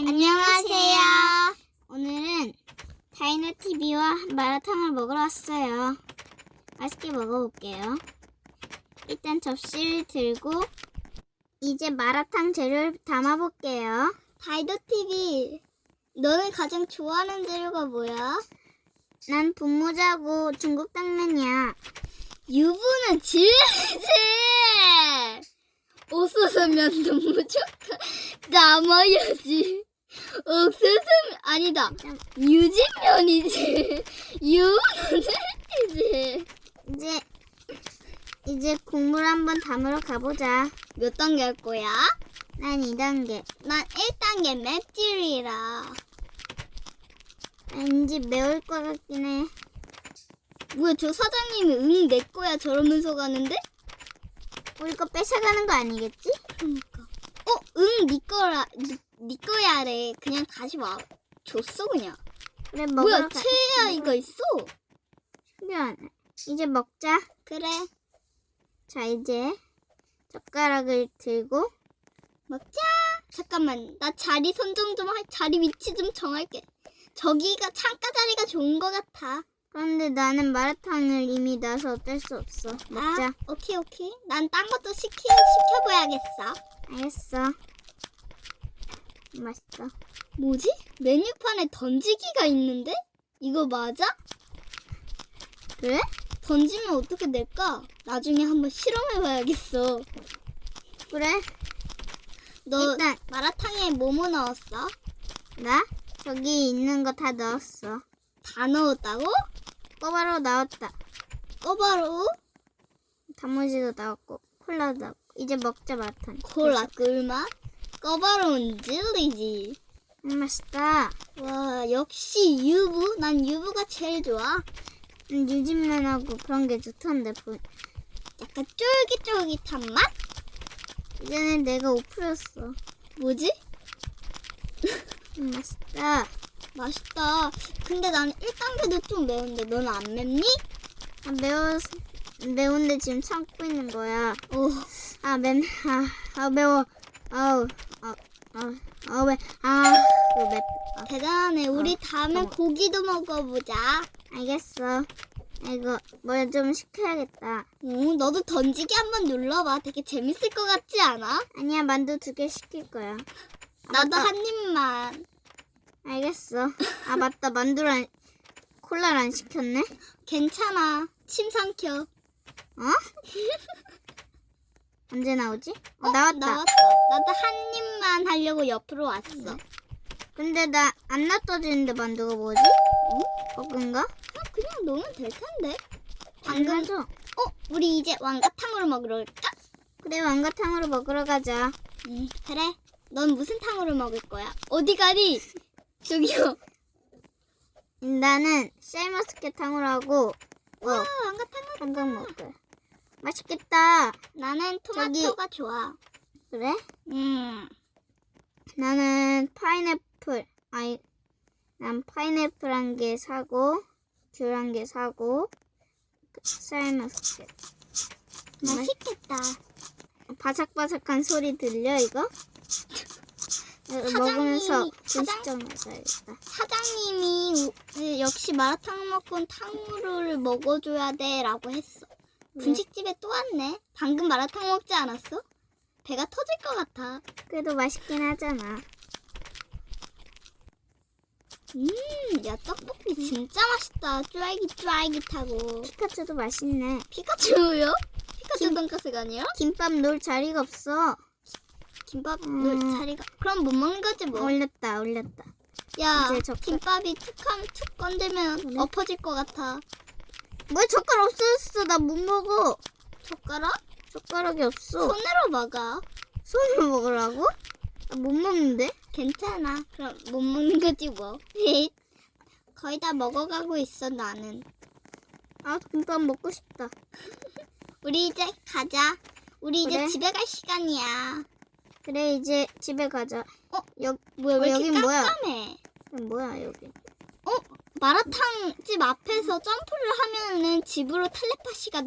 안녕하세요. 오늘은 다이너 TV와 마라탕을 먹으러 왔어요. 맛있게 먹어볼게요. 일단 접시를 들고 이제 마라탕 재료를 담아볼게요. 다이너 TV, 너는 가장 좋아하는 재료가 뭐야? 난 분모자고 중국 당면이야. 유부는 질질! 옥수수면 무조건 남아야지. 옥수수면 아니다. 유진면이지. 유는이지. 이제 이제 국물 한번 담으러 가보자. 몇 단계 할 거야? 난 2단계. 난 1단계 맵찔이라. 왠지 매울 것 같긴 해. 뭐야 저 사장님이 응 내 거야 저러면서 가는데? 우리 거 뺏어가는 거 아니겠지? 그러니까. 어, 응, 네 거라, 네, 네 거야래. 그냥 다시 와. 줬어, 그냥. 그래, 뭐야, 채야 이거 있어? 신기하네. 이제 먹자. 그래. 자, 이제 젓가락을 들고 먹자. 잠깐만, 나 자리 선정 좀 할, 자리 위치 좀 정할게. 저기가 창가 자리가 좋은 것 같아. 그런데 나는 마라탕을 이미 나서 어쩔 수 없어. 먹자. 아, 오케이 오케이. 난 딴 것도 시키 시켜봐야겠어. 알겠어. 맛있어. 뭐지? 메뉴판에 던지기가 있는데? 이거 맞아? 그래? 던지면 어떻게 될까? 나중에 한번 실험해봐야겠어. 그래. 너 일단 마라탕에 뭐뭐 넣었어? 나? 저기 있는 거 다 넣었어. 다 넣었다고? 꼬바로 나왔다. 꼬바로? 단무지도 나왔고 콜라도 나왔고 이제 먹자 마라탕. 콜라 꿀맛? 꼬바로는 젤리지. 음, 맛있다. 와 역시 유부? 난 유부가 제일 좋아. 음, 유진면하고 그런 게 좋던데 보. 약간 쫄깃쫄깃한 맛? 이제는 내가 5%였어. 뭐지? 음, 맛있다. 맛있다. 근데 나는 1단계도 좀 매운데 너는 안 맵니? 아, 매워, 매운데 지금 참고 있는 거야. 오, 아, 맵, 아, 아 매워. 아우, 아, 아, 아, 왜, 아, 이거 맵. 아, 대단하네. 우리 다음에 어머. 고기도 먹어보자. 알겠어. 이거 뭘 좀 시켜야겠다. 오, 너도 던지기 한번 눌러봐. 되게 재밌을 것 같지 않아? 아니야, 만두 두 개 시킬 거야. 나도 맞다. 한 입만. 알겠어. 아, 맞다. 만두랑 콜라를 안 시켰네. 괜찮아. 침 삼켜. 어? 언제 나오지? 어, 나왔다. 나왔어. 나도 한 입만 하려고 옆으로 왔어. 근데 나 안 놔둬지는데 만두가 뭐지? 버그인가? 아, 그냥 넣으면 될 텐데. 방금 줘. 어, 우리 이제 왕가탕으로 먹으러 올까? 그래 왕가탕으로 먹으러 가자. 음, 그래. 넌 무슨 탕으로 먹을 거야? 어디 가니? 저기요. 나는 쌀머스켓탕으로 하고 어 와, 왕가탕으로. 한강 먹을 거야. 맛있겠다. 나는 토마토가 좋아. 그래? 음. 나는 파인애플. 아이 난 파인애플 한 개 사고 귤 한 개 사고 그 쌀머스켓. 맛있겠다. 바삭바삭한 소리 들려 이거? 이거 먹으면서 사장- 분식점 가야겠다. 사장님이 우- 그 역시 마라탕 먹고는 탕후루를 먹어줘야 돼라고 했어. 왜? 분식집에 또 왔네. 방금 마라탕 먹지 않았어? 배가 터질 것 같아. 그래도 맛있긴 하잖아. 음, 야 떡볶이 진짜 맛있다. 쫄깃쫄깃하고. 피카츄도 맛있네. 피카츄요? 피카츄 김- 돈까스가 아니라? 김밥 놓을 자리가 없어. 김밥 음. 놀 자리가. 그럼 못 먹는 거지 뭐. 올렸다, 올렸다. 야, 이제 젓갈- 김밥이 툭하면 툭 건들면 그래? 엎어질 것 같아. 뭐 젓가락 없어졌어. 나 못 먹어. 젓가락? 젓가락이 없어. 손으로 먹어. 손으로 먹으라고? 나못 먹는데? 괜찮아. 그럼 못 먹는 거지 뭐. 거의 다 먹어가고 있어 나는. 아, 김밥 먹고 싶다. 우리 이제 가자. 우리 이제 그래? 집에 갈 시간이야. 그래, 이제 집에 가자. 어? 여, 뭐야 어, 왜 여긴 뭐야? 깜깜해? 뭐야, 여기. 마라탕 집 앞에서 점프를 하면은 집으로 텔레파시가